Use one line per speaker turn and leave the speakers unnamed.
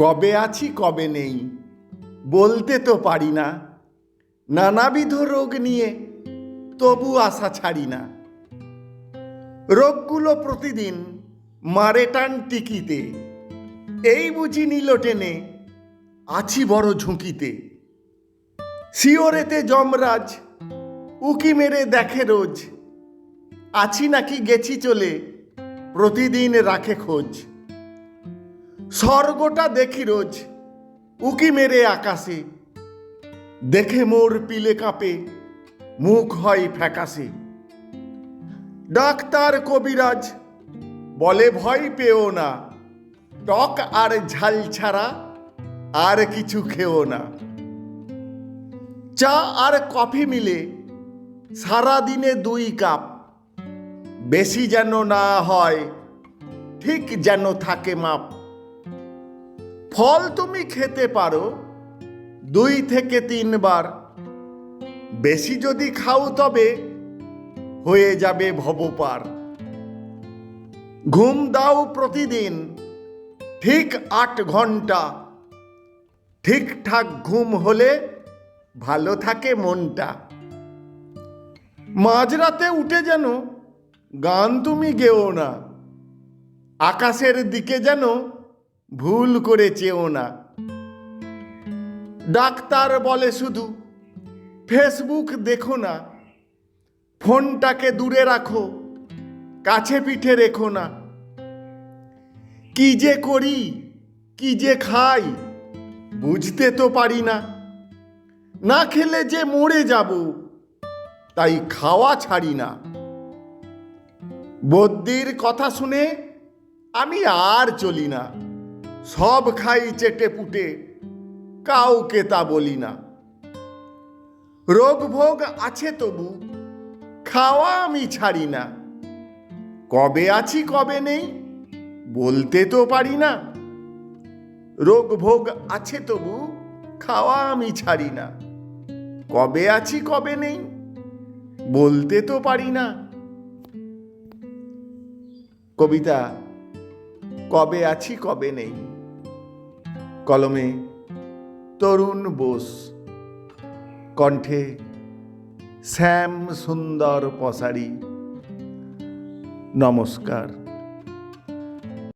কবে আছি, কবে নেই, বলতে তো পারি না। নানাবিধ রোগ নিয়ে তবু আশা ছাড়ি না। রোগগুলো প্রতিদিন মারে টান টিকিতে, এই বুঝি নিল টেনে, আছি বড় ঝুঁকিতে। শিওরেতে যমরাজ, উকি মেরে দেখে রোজ, আছি নাকি গেছি চলে, প্রতিদিন রাখে খোঁজ। স্বর্গটা দেখি রোজ, উকি মেরে আকাশে। দেখে মোর পিলে কাঁপে, মুখ হয় ফ্যাকাশে। ডাক্তার কবিরাজ, বলে ভয় পেও না। টক আর ঝাল ছাড়া আর কিছু খেও না। চা আর কফি মিলে সারা দিনে দুই কাপ। বেশি যেন না হয়, ঠিক যেন থাকে মাপ। ফল তুমি খেতে পারো দুই থেকে তিনবার। বেশি যদি খাও তবে হয়ে যাবে ভবপার। ঘুম দাও প্রতিদিন, ঠিক আট ঘণ্টা। ঠিকঠাক ঘুম হলে ভালো থাকে মনটা। মাঝরাতে উঠে যেন গান তুমি গেও না। আকাশের দিকে যেন ভুল করে চেও না। ডাক্তার বলে শুধু, ফেসবুক দেখো না, ফোনটাকে দূরে রাখো, কাছে পিঠে রেখো না। কি যে করি, কি যে খাই, বুঝতে তো পারি না। না খেলে যে মরে যাব, তাই খাওয়া ছাড়ি না। বদ্যির কথা শুনে আমি আর চলি না। সব খাই চেটে পুটে, কাউকে তা বলি না। রোগ ভোগ আছে তবু খাওয়া আমি ছাড়ি না। কবে আছি, কবে নেই, বলতে তো পারি না। রোগ ভোগ আছে তবু খাওয়া আমি ছাড়ি না। কবে আছি, কবে নেই, বলতে তো পারি না। কবিতা, কবে আছি, কবে নেই? কলমে তরুণ বোস। কণ্ঠে শ্যাম সুন্দর পসারি। নমস্কার।